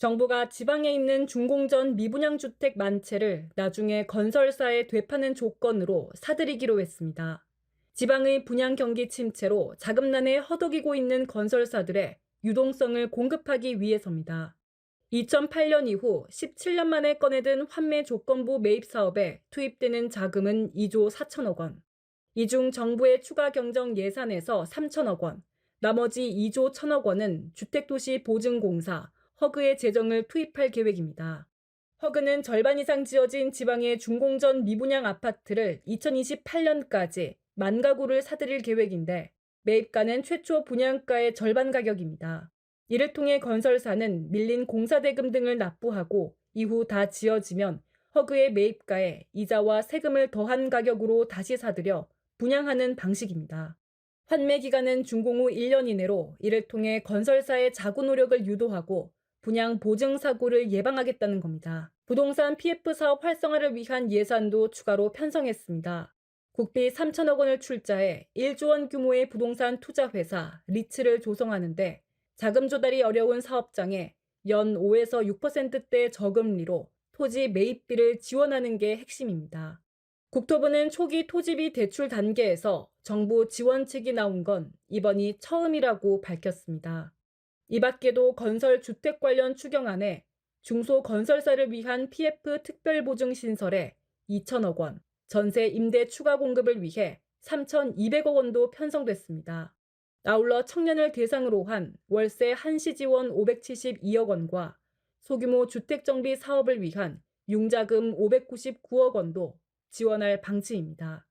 정부가 지방에 있는 중공전 미분양 주택 만 채를 나중에 건설사에 되파는 조건으로 사들이기로 했습니다. 지방의 분양 경기 침체로 자금난에 허덕이고 있는 건설사들의 유동성을 공급하기 위해서입니다. 2008년 이후 17년 만에 꺼내든 환매 조건부 매입 사업에 투입되는 자금은 2조 4천억 원. 이 중 정부의 추가 경정 예산에서 3천억 원, 나머지 2조 1천억 원은 주택도시 보증공사 허그의 재정을 투입할 계획입니다. 허그는 절반 이상 지어진 지방의 중공전 미분양 아파트를 2028년까지 만 가구를 사들일 계획인데 매입가는 최초 분양가의 절반 가격입니다. 이를 통해 건설사는 밀린 공사대금 등을 납부하고 이후 다 지어지면 허그의 매입가에 이자와 세금을 더한 가격으로 다시 사들여 분양하는 방식입니다. 환매 기간은 준공 후 1년 이내로 이를 통해 건설사의 자구 노력을 유도하고 분양 보증 사고를 예방하겠다는 겁니다. 부동산 PF 사업 활성화를 위한 예산도 추가로 편성했습니다. 국비 3천억 원을 출자해 1조 원 규모의 부동산 투자 회사 리츠를 조성하는데 자금 조달이 어려운 사업장에 연 5에서 6%대 저금리로 토지 매입비를 지원하는 게 핵심입니다. 국토부는 초기 토지비 대출 단계에서 정부 지원책이 나온 건 이번이 처음이라고 밝혔습니다. 이 밖에도 건설 주택 관련 추경안에 중소 건설사를 위한 PF 특별보증 신설에 2천억 원, 전세 임대 추가 공급을 위해 3,200억 원도 편성됐습니다. 아울러 청년을 대상으로 한 월세 한시 지원 572억 원과 소규모 주택 정비 사업을 위한 융자금 599억 원도 지원할 방침입니다.